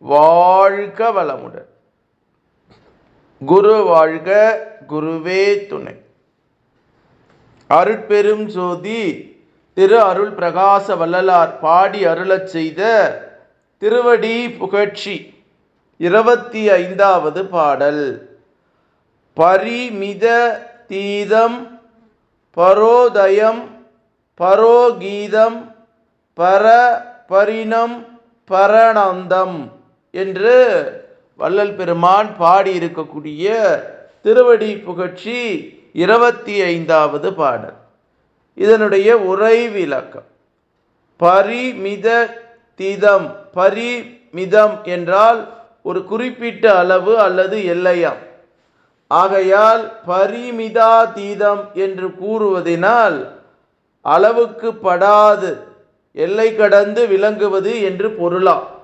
வாழ்க வளமுடன். குரு வாழ்க குருவே துணை. அருட்பெரும் ஜோதி திரு அருள் பிரகாச வள்ளலார் பாடி அருளச் செய்த திருவடி புகழ்ச்சி. இருபத்தி ஐந்தாவது பாடல். பரிமித தீதம் பரோதயம் பரோகீதம் பர பரிணம் பரணந்தம். என்று வள்ளல் பெருமான் பாடியிருக்கக்கூடிய திருவடி புகழ்ச்சி இருபத்தி ஐந்தாவது பாடல். இதனுடைய உரை விளக்கம். பரிமித தீதம் பரிமிதம் என்றால் ஒரு குறிப்பிட்ட அளவு அல்லது எல்லையாம். ஆகையால் பரிமிதா தீதம் என்று கூறுவதினால் அளவுக்கு படாது எல்லை கடந்து விளங்குவது என்று பொருளாம்.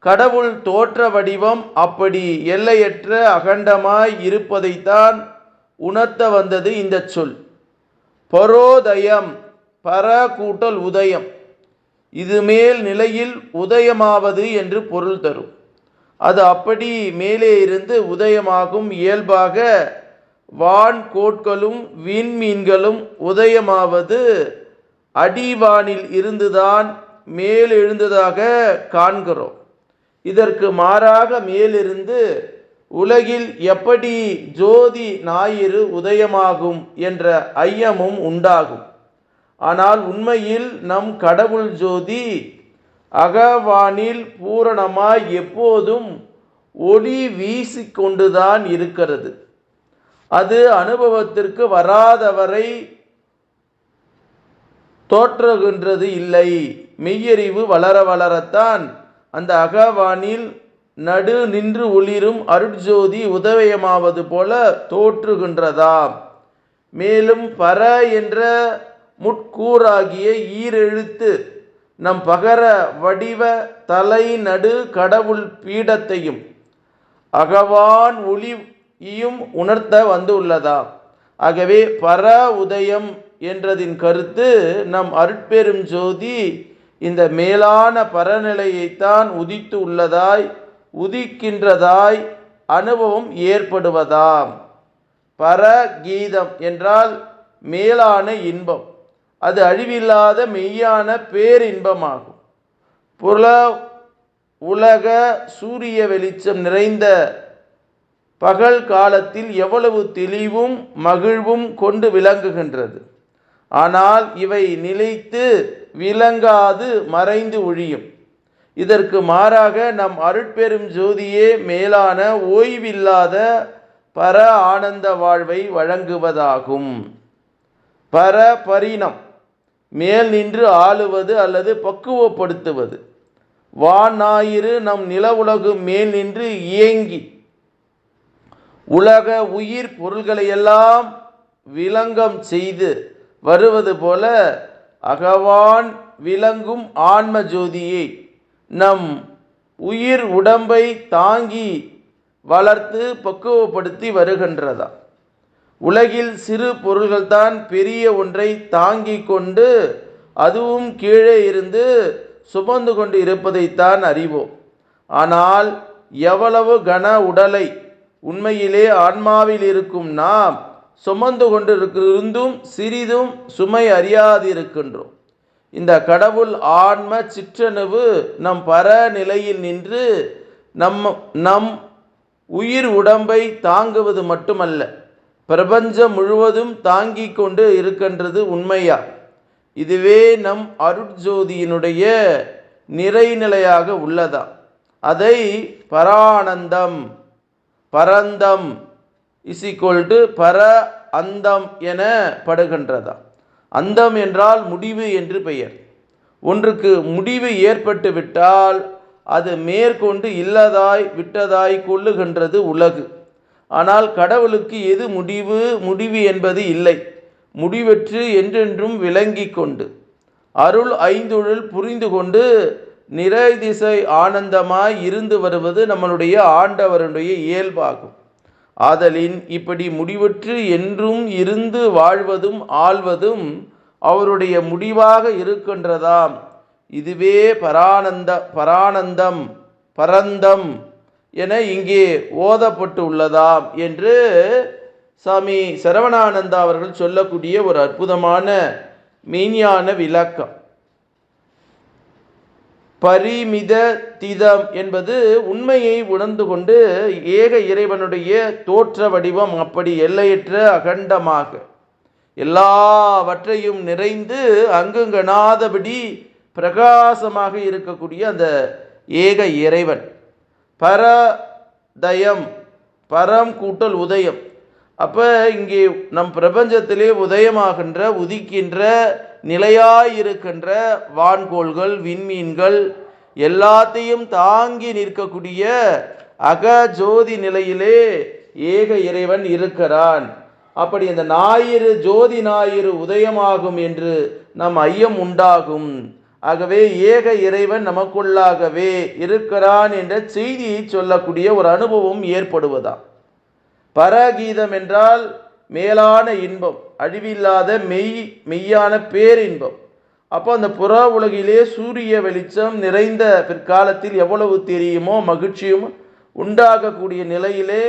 கடவுள் தோற்ற வடிவம் அப்படி எல்லையற்ற அகண்டமாய் இருப்பதைத்தான் உணர்த்த வந்தது இந்த சொல். பரோதயம் பர கூட்டல் உதயம். இது மேல் நிலையில் உதயமாவது என்று பொருள் தரும். அது அப்படி மேலே இருந்து உதயமாகும் இயல்பாக வான் கோட்களும் விண்மீன்களும் உதயமாவது அடிவானில் இருந்துதான் மேலெழுந்ததாக காண்கிறோம். இதற்கு மாறாக மேலிருந்து உலகில் எப்படி ஜோதி ஞாயிறு உதயமாகும் என்ற ஐயமும் உண்டாகும். ஆனால் உண்மையில் நம் கடவுள் ஜோதி அகவானில் பூரணமாய் எப்போதும் ஒளி வீசிக்கொண்டுதான் இருக்கிறது. அது அனுபவத்திற்கு வராதவரை தோற்றுகின்றது இல்லை. மெய்யறிவு வளர வளரத்தான் அந்த அகவானில் நடு நின்று ஒளிரும் அருட்ஜோதி உதவயமாவது போல தோற்றுகின்றதாம் மேலும் பர என்ற முட்கூறாகிய ஈரெழுத்து நம் பகர வடிவ தலை நடு கடவுள் பீடத்தையும் அகவான் ஒளியும் உணர்த்த வந்துள்ளதா? ஆகவே பர உதயம் என்றதின் கருத்து நம் அருட்பெரும் ஜோதி இந்த மேலான பரநிலையைத்தான் உதித்து உள்ளதாய் உதிக்கின்றதாய் அனுபவம் ஏற்படுவதாம். பரகீதம் என்றால் மேலான இன்பம். அது அழிவில்லாத மெய்யான பேரின்பமாகும். புல உலக சூரிய வெளிச்சம் நிறைந்த பகல் காலத்தில் எவ்வளவு தெளிவும் மகிழ்வும் கொண்டு விளங்குகின்றது? ஆனால் இவை நிலைத்து விளங்காது மறைந்து ஒழியும். இதற்கு மாறாக நம் அருட்பெரும் ஜோதியே மேலான ஓய்வில்லாத பர ஆனந்த வாழ்வை வழங்குவதாகும். பர பரிணம் மேல் நின்று ஆளுவது அல்லது பக்குவப்படுத்துவது. வான் ஞாயிறு நம் நில உலகு மேல் நின்று இயங்கி உலக உயிர் பொருள்களையெல்லாம் விளங்கம் செய்து வருவது போல அகவான் விளங்கும் ஆன்ம ஜோதியை நம் உயிர் உடம்பை தாங்கி வளர்த்து பக்குவப்படுத்தி வருகின்றதா? உலகில் சிறு பொருள்கள்தான் பெரிய ஒன்றை தாங்கி கொண்டு அதுவும் கீழே இருந்து சுமந்து கொண்டு இருப்பதைத்தான் அறிவோம். ஆனால் எவ்வளவு கன உடலை உண்மையிலே ஆன்மாவில் இருக்கும் நாம் சுமந்து கொண்டு சிறிதும் சுமை அறியாதிருக்கின்றோம். இந்த கடவுள் ஆன்ம சிற்றணுவு நம் பர நிலையில் நின்று நம் நம் உயிர் உடம்பை தாங்குவது மட்டுமல்ல பிரபஞ்சம் முழுவதும் தாங்கி கொண்டு இருக்கின்றது உண்மையா? இதுவே நம் அருட்ஜோதியினுடைய நிறைநிலையாக உள்ளதா? அதை பரானந்தம் பரந்தம் இஸ் ஈக்குவல் டு பர அந்தம் என படுகின்றதா அந்தம் என்றால் முடிவு என்று பெயர். ஒன்றுக்கு முடிவு ஏற்பட்டு விட்டால் அது மேற்கொண்டு இல்லதாய் விட்டதாய் கொள்ளுகின்றது உலகு. ஆனால் கடவுளுக்கு எது முடிவு முடிவு என்பது இல்லை. முடிவற்று என்றென்றும் விளங்கி கொண்டு. அருள் ஐந்துழல் புரிந்து கொண்டு நிறைதிசை ஆனந்தமாய் இருந்து வருவது நம்மளுடைய ஆண்டவருடைய இயல்பாகும். ஆதலின் இப்படி முடிவற்று என்றும் இருந்து வாழ்வதும் ஆள்வதும் அவருடைய முடிவாக இருக்கின்றதாம். இதுவே பரானந்த பரானந்தம் பரந்தம் என இங்கே ஓதப்பட்டு உள்ளதாம் என்று சாமி சரவணானந்தா அவர்கள் சொல்லக்கூடிய ஒரு அற்புதமான மெய்ஞான விளக்கம். பரிமித திதம் என்பது உண்மையை உணர்ந்து கொண்டு ஏக இறைவனுடைய தோற்ற வடிவம் அப்படி எல்லையற்ற அகண்டமாக எல்லாவற்றையும் நிறைந்து அங்குங்கனாதபடி பிரகாசமாக இருக்கக்கூடிய அந்த ஏக இறைவன். பரதயம் பரம் கூட்டல் உதயம். அப்போ இங்கே நம் பிரபஞ்சத்திலே உதயமாகின்ற உதிக்கின்ற நிலையாயிருக்கின்ற வான்கோள்கள் விண்மீன்கள் எல்லாத்தையும் தாங்கி நிற்கக்கூடிய அக ஜோதி நிலையிலே ஏக இறைவன் இருக்கிறான். அப்படி அந்த ஞாயிறு ஜோதி ஞாயிறு உதயமாகும் என்று நம் ஐயம் உண்டாகும். ஆகவே ஏக இறைவன் நமக்குள்ளாகவே இருக்கிறான் என்ற செய்தியை சொல்லக்கூடிய ஒரு அனுபவம் ஏற்படுவதா பரகீதம் என்றால் மேலான இன்பம். அழிவில்லாத மெய் மெய்யான பேரின்பம். அப்போ அந்த புற உலகிலே சூரிய வெளிச்சம் நிறைந்த பிற்காலத்தில் எவ்வளவு தெரியுமோ மகிழ்ச்சியும் உண்டாகக்கூடிய நிலையிலே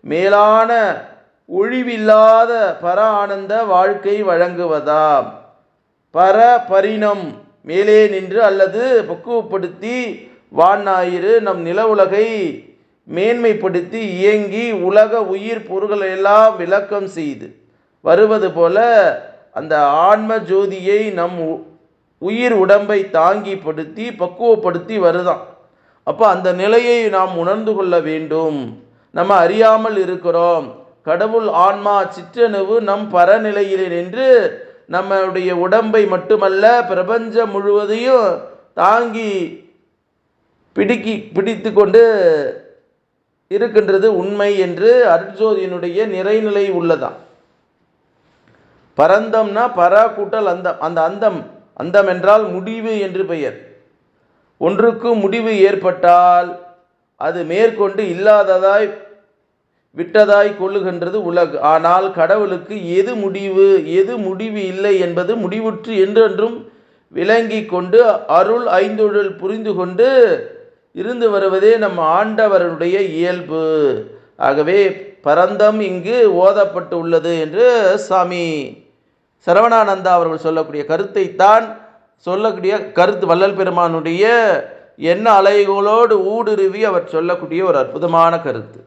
மேலான ஒழிவில்லாத பர ஆனந்த வாழ்க்கை வழங்குவதாம். பர பரிணம் மேலே நின்று அல்லது பக்குவப்படுத்தி வான் நம் நில உலகை மேன்மைப்படுத்தி இயங்கி உலக உயிர் பொருள்களை எல்லாம் விளக்கம் செய்து வருவது போல அந்த ஆன்ம ஜோதியை நம் உயிர் உடம்பை தாங்கிப்படுத்தி பக்குவப்படுத்தி வருதான். அப்போ அந்த நிலையை நாம் உணர்ந்து கொள்ள வேண்டும். நம்ம அறியாமல் இருக்கிறோம். கடவுள் ஆன்மா சிற்றணுவு நம் பரநிலையிலே நின்று நம்முடைய உடம்பை மட்டுமல்ல பிரபஞ்சம் முழுவதையும் தாங்கி பிடிக்கி பிடித்து கொண்டு இருக்கின்றது உண்மை என்று அருட்ஜோதியினுடைய நிறைநிலை உள்ளதான். பரந்தம்னா பரா கூட்டல் அந்தம். அந்த அந்தம். அந்தம் என்றால் முடிவு என்று பெயர். ஒன்றுக்கு முடிவு ஏற்பட்டால் அது மேற்கொண்டு இல்லாததாய் விட்டதாய் கொள்ளுகின்றது உலகு. ஆனால் கடவுளுக்கு எது முடிவு எது முடிவு இல்லை என்பது முடிவுற்று என்றென்றும் விளங்கி கொண்டு அருள் ஐந்தொழில் புரிந்து கொண்டு இருந்து வருவதே நம் ஆண்டவருடைய இயல்பு. ஆகவே பரந்தம் இங்கு ஓதப்பட்டு உள்ளது என்று சாமி சரவணானந்தா அவர்கள் சொல்லக்கூடிய கருத்தைத்தான் சொல்லக்கூடிய கருத்து வள்ளல் பெருமானுடைய என்ன அலைகளோடு ஊடுருவி அவர் சொல்லக்கூடிய ஒரு அற்புதமான கருத்து.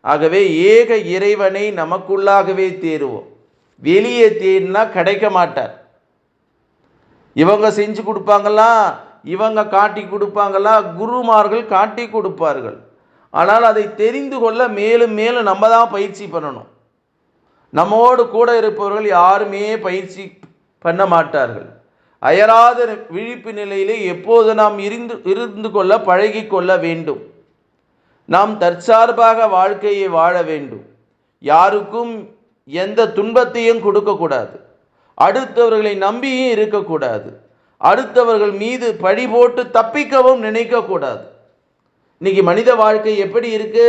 ஆகவே ஏக இறைவனை நமக்குள்ளாகவே தேருவோம். வெளியே தேடினா கிடைக்க மாட்டார். இவங்க செஞ்சு கொடுப்பாங்களாம் இவங்க காட்டி கொடுப்பாங்களா? குருமார்கள் காட்டி கொடுப்பார்கள். ஆனால் அதை தெரிந்து கொள்ள மேலும் மேலும் நம்ம தான் பயிற்சி பண்ணணும். நம்மோடு கூட இருப்பவர்கள் யாருமே பயிற்சி பண்ண மாட்டார்கள். அயராத விழிப்பு நிலையிலே எப்போது நாம் இருந்து இருந்து கொள்ள பழகி கொள்ள வேண்டும்? நாம் தற்சார்பாக வாழ்க்கையை வாழ வேண்டும். யாருக்கும் எந்த துன்பத்தையும் கொடுக்கக்கூடாது. அடுத்தவர்களை நம்பியும் இருக்கக்கூடாது. அடுத்தவர்கள் மீது பழி போட்டு தப்பிக்கவும் நினைக்கக்கூடாது. இன்னைக்கு மனித வாழ்க்கை எப்படி இருக்கு?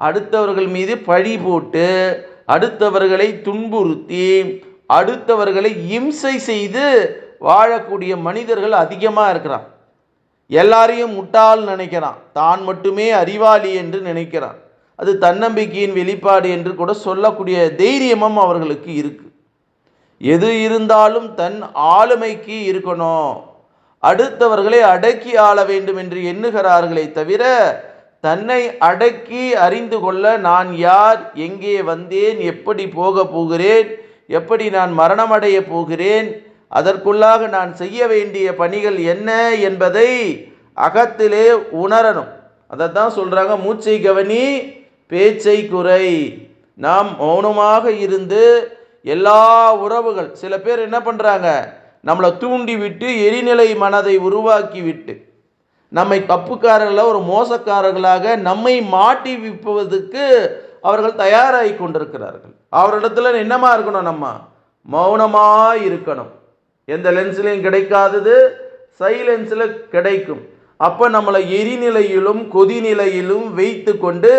அடுத்தவர்கள் மீது பழி போட்டு அடுத்தவர்களை துன்புறுத்தி அடுத்தவர்களை இம்சை செய்து வாழக்கூடிய மனிதர்கள் அதிகமாக இருக்கிறான். எல்லாரையும் முட்டால் நினைக்கிறான். தான் மட்டுமே அறிவாளி என்று நினைக்கிறான். அது தன்னம்பிக்கையின் வெளிப்பாடு என்று கூட சொல்லக்கூடிய தைரியமும் அவர்களுக்கு இருக்கு. எது இருந்தாலும் தன் ஆளுமைக்கு இருக்கணும். அடுத்தவர்களை அடக்கி ஆள வேண்டும் என்று எண்ணுகிறார்களே தவிர தன்னை அடக்கி அறிந்து கொள்ள நான் யார்? எங்கே வந்தேன்? எப்படி போக போகிறேன்? எப்படி நான் மரணமடைய போகிறேன்? அதற்குள்ளாக நான் செய்ய வேண்டிய பணிகள் என்ன என்பதை அகத்திலே உணரணும். அதை தான் சொல்கிறாங்க மூச்சை கவனி பேச்சை குறை. நாம் மௌனமாக இருந்து எல்லா உறவுகள் சில பேர் என்ன பண்ணுறாங்க நம்மளை தூண்டி விட்டு எரிநிலை மனதை உருவாக்கி விட்டு நம்மை தப்புக்காரர்களாக ஒரு மோசக்காரர்களாக நம்மை மாட்டி விப்பதற்கு அவர்கள் தயாராகி கொண்டிருக்கிறார்கள். அவரிடத்துல என்னமா இருக்கணும் நம்ம? மௌனமாக இருக்கணும். எந்த லென்ஸ்லையும் கிடைக்காதது சைலன்ஸில் கிடைக்கும். அப்போ நம்மளை எரிநிலையிலும் கொதிநிலையிலும் வைத்து கொண்டு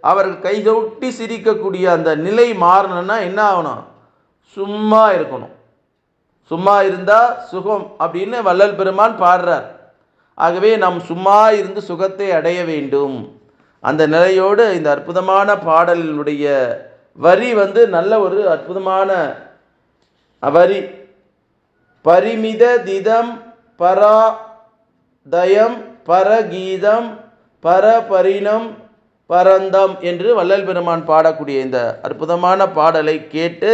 அவர்கள் கைதொட்டி சிரிக்கக்கூடிய அந்த நிலை மாறணும்னா என்ன ஆகணும்? சும்மா இருக்கணும். சும்மா இருந்தால் சுகம் அப்படின்னு வள்ளல் பெருமான் பாடுறார். ஆகவே நாம் சும்மா இருந்து சுகத்தை அடைய வேண்டும். அந்த நிலையோடு இந்த அற்புதமான பாடலினுடைய வரி வந்து நல்ல ஒரு அற்புதமான வரி. பரிமித திதம் பரா தயம் பரகீதம் பரபரிணம் பரந்தம் என்று வள்ளல் பெருமான் பாடக்கூடிய இந்த அற்புதமான பாடலை கேட்டு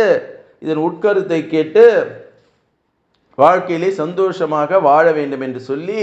இதன் உட்கருத்தை கேட்டு வாழ்க்கையிலே சந்தோஷமாக வாழ வேண்டும் என்று சொல்லி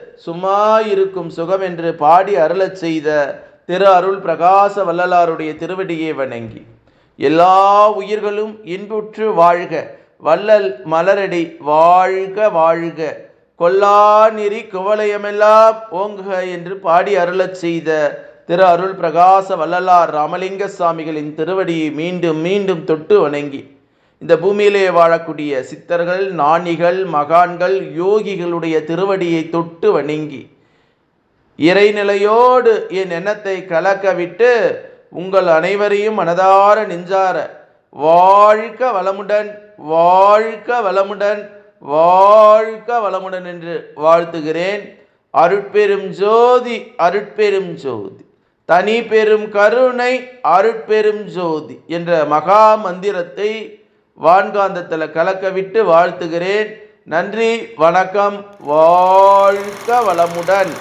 சும்மா இருக்கும் சுகம் என்று பாடி அருளச் செய்த திரு அருள் பிரகாச வள்ளலாருடைய திருவடியை வணங்கி. எல்லா உயிர்களும் இன்புற்று வாழ்க வள்ளல் மலரடி வாழ்க வாழ்க. கொல்லா நெறி குவலயமெல்லாம் ஓங்குக என்று பாடி அருளச் செய்த திரு அருள் பிரகாச வள்ளலார் ராமலிங்க சுவாமிகளின் திருவடியை மீண்டும் மீண்டும் தொட்டு வணங்கி. இந்த பூமியிலே வாழக்கூடிய சித்தர்கள் ஞானிகள் மகான்கள் யோகிகளுடைய திருவடியை தொட்டு வணங்கி இறைநிலையோடு என் எண்ணத்தை கலக்க விட்டு உங்கள் அனைவரையும் மனதார நெஞ்சார வாழ்க வளமுடன் வாழ்க வளமுடன் வாழ்க வளமுடன் என்று வாழ்த்துகிறேன். அருட்பெரும் ஜோதி அருட்பெரும் ஜோதி. தனி பெரும் கருணை அருட்பெரும் ஜோதி என்ற மகா மந்திரத்தை வான்காந்தத்தில் கலக்க விட்டு வாழ்த்துகிறேன். நன்றி வணக்கம் வாழ்க வளமுடன்.